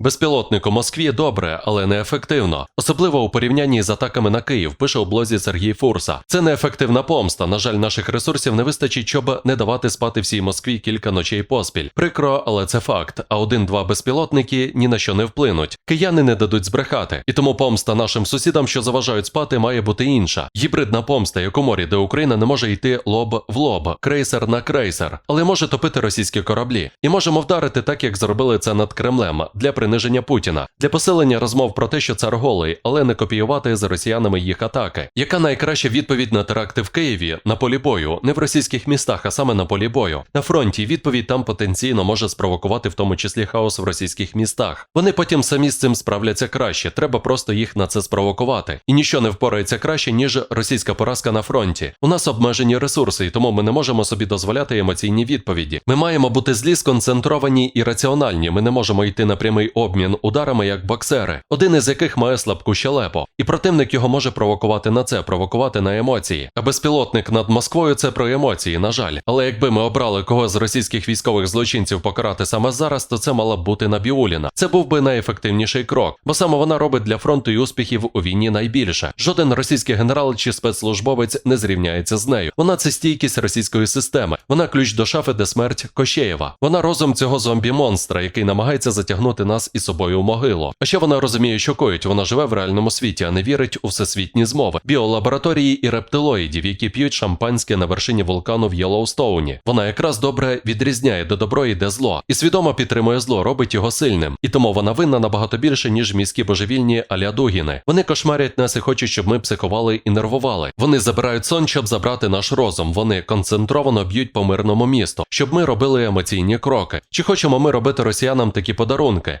Безпілотник у Москві добре, але неефективно. Особливо у порівнянні з атаками на Київ, пише у блозі Сергій Фурса. Це неефективна помста. На жаль, наших ресурсів не вистачить, щоб не давати спати всій Москві кілька ночей поспіль. Прикро, але це факт. А один-два безпілотники ні на що не вплинуть. Кияни не дадуть збрехати. І тому помста нашим сусідам, що заважають спати, має бути інша. Гібридна помста, як у морі, де Україна не може йти лоб в лоб, крейсер на крейсер, але може топити російські кораблі. І можемо вдарити так, як зробили це над Кремлем для приниження Путіна, для посилення розмов про те, що цар голий, але не копіювати з росіянами їх атаки. Яка найкраща відповідь на теракти в Києві на полі бою, не в російських містах, а саме на полі бою. На фронті відповідь там потенційно може спровокувати в тому числі хаос в російських містах. Вони потім самі з цим справляться краще. Треба просто їх на це спровокувати. І ніщо не впорається краще, ніж російська поразка на фронті. У нас обмежені ресурси, і тому ми не можемо собі дозволяти емоційні відповіді. Ми маємо бути злі, сконцентровані і раціональні. Ми не можемо йти на прямий обмін ударами як боксери, один із яких має слабку щелепу. І противник його може провокувати на це, провокувати на емоції. А безпілотник над Москвою це про емоції, на жаль. Але якби ми обрали кого з російських військових злочинців покарати саме зараз, то це мала б бути Набіуліна. Це був би найефективніший крок, бо саме вона робить для фронту і успіхів у війні найбільше. Жоден російський генерал чи спецслужбовець не зрівняється з нею. Вона це стійкість російської системи. Вона ключ до шафи, де смерть Кощеєва. Вона розум цього зомбі-монстра, який намагається затягнути нас із собою у могилу. А ще вона розуміє, що коїть. Вона живе в реальному світі, а не вірить у всесвітні змови, біолабораторії і рептилоїдів, які п'ють шампанське на вершині вулкану в Єлоустоуні. Вона якраз добре відрізняє, де добро йде зло, і свідомо підтримує зло, робить його сильним. І тому вона винна набагато більше, ніж міські божевільні аля Дугіни. Вони кошмарять нас і хочуть, щоб ми психували і нервували. Вони забирають сон, щоб забрати наш розум. Вони концентровано б'ють по мирному місту, щоб ми робили емоційні кроки. Чи хочемо ми робити росіянам такі подарунки?